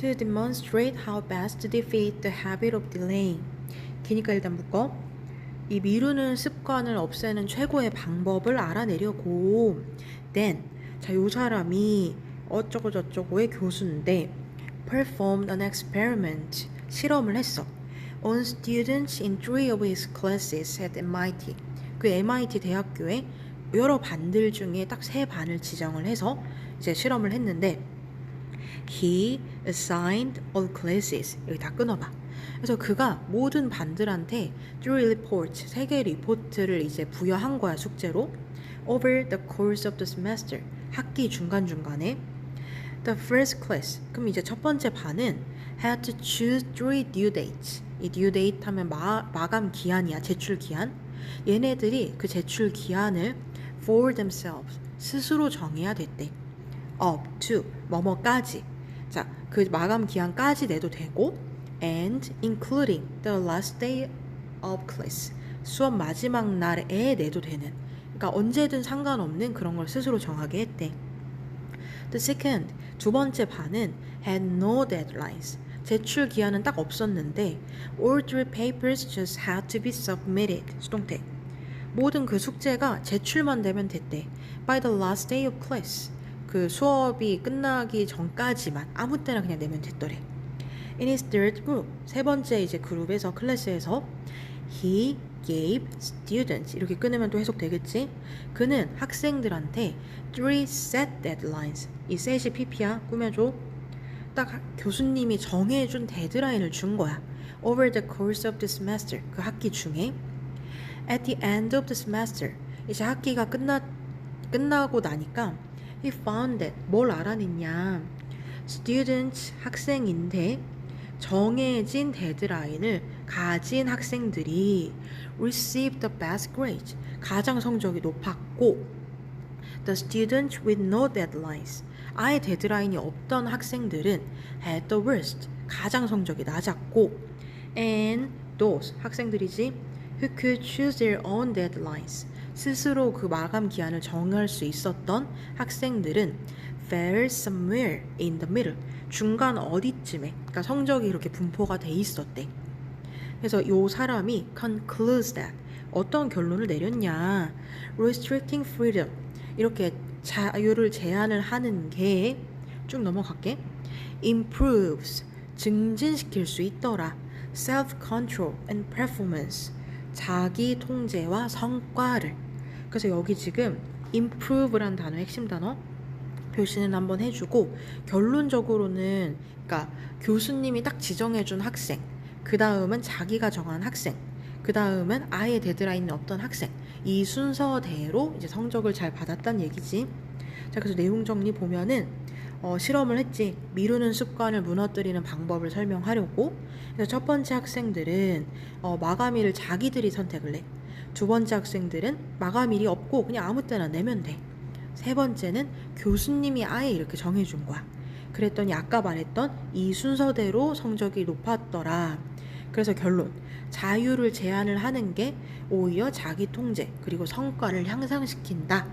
to demonstrate how best to defeat the habit of delaying. 기니까 일단 묶어. 이 미루는 습관을 없애는 최고의 방법을 알아내려고 then 자, 요 사람이 어쩌고 저쩌고의 교수인데 performed an experiment 실험을 했어. on students in three of his classes at MIT. 그 MIT 대학교에 여러 반들 중에 딱 세 반을 지정을 해서 이제 실험을 했는데 he assigned all classes 여기 다 끊어봐. 그래서 그가 모든 반들한테 three reports 세 개의 리포트를 이제 부여한 거야 숙제로 over the course of the semester 학기 중간 중간에 the first class 그럼 이제 첫 번째 반은 had to choose three due dates 이 due date 하면 마, 마감 기한이야 제출 기한 얘네들이 그 제출 기한을 for themselves 스스로 정해야 됐대 up to 뭐뭐까지 자 그 마감 기한까지 내도 되고 and including the last day of class 수업 마지막 날에 내도 되는 그러니까 언제든 상관없는 그런 걸 스스로 정하게 했대 The second 두 번째 반은 had no deadlines 제출 기한은 딱 없었는데 all three papers just had to be submitted 수동태 모든 그 숙제가 제출만 되면 됐대 by the last day of class 그 수업이 끝나기 전까지만 아무 때나 그냥 내면 됐더래 In his third group 세 번째 이제 그룹에서 클래스에서 he gave students 이렇게 끊으면 또 해석되겠지 그는 학생들한테 three set deadlines 이 set이 pp야 꾸며줘 딱 하- 교수님이 정해준 데드라인을 준 거야 over the course of the semester 그 학기 중에 at the end of the semester 이제 학기가 끝나 끝나고 나니까 he found that 뭘 알아냈냐 students 학생인데 정해진 데드라인을 가진 학생들이 received the best grades 가장 성적이 높았고 the students with no deadlines 아예 데드라인이 없던 학생들은 had the worst 가장 성적이 낮았고 and those 학생들이지 who could choose their own deadlines 스스로 그 마감 기한을 정할 수 있었던 학생들은 fell somewhere in the middle 중간 어디쯤에 그러니까 성적이 이렇게 분포가 돼 있었대. 그래서 요 사람이 concludes that 어떤 결론을 내렸냐? restricting freedom 이렇게 자유를 제한을 하는 게 쭉 넘어갈게. improves 증진시킬 수 있더라. self control and performance 자기 통제와 성과를 그래서 여기 지금 improve란 단어 핵심 단어 표시는 한번 해주고 결론적으로는 그러니까 교수님이 딱 지정해준 학생 그 다음은 자기가 정한 학생 그 다음은 아예 데드라인이 없던 학생 이 순서대로 이제 성적을 잘 받았다는 얘기지. 자 그래서 내용 정리 보면은 어, 실험을 했지. 미루는 습관을 무너뜨리는 방법을 설명하려고. 그래서 첫 번째 학생들은 어, 마감일을 자기들이 선택을 해 두 번째 학생들은 마감일이 없고 그냥 아무 때나 내면 돼 세 번째는 교수님이 아예 이렇게 정해준 거야. 그랬더니 아까 말했던 이 순서대로 성적이 높았더라. 그래서 결론. 자유를 제한을 하는 게 오히려 자기 통제 그리고 성과를 향상시킨다.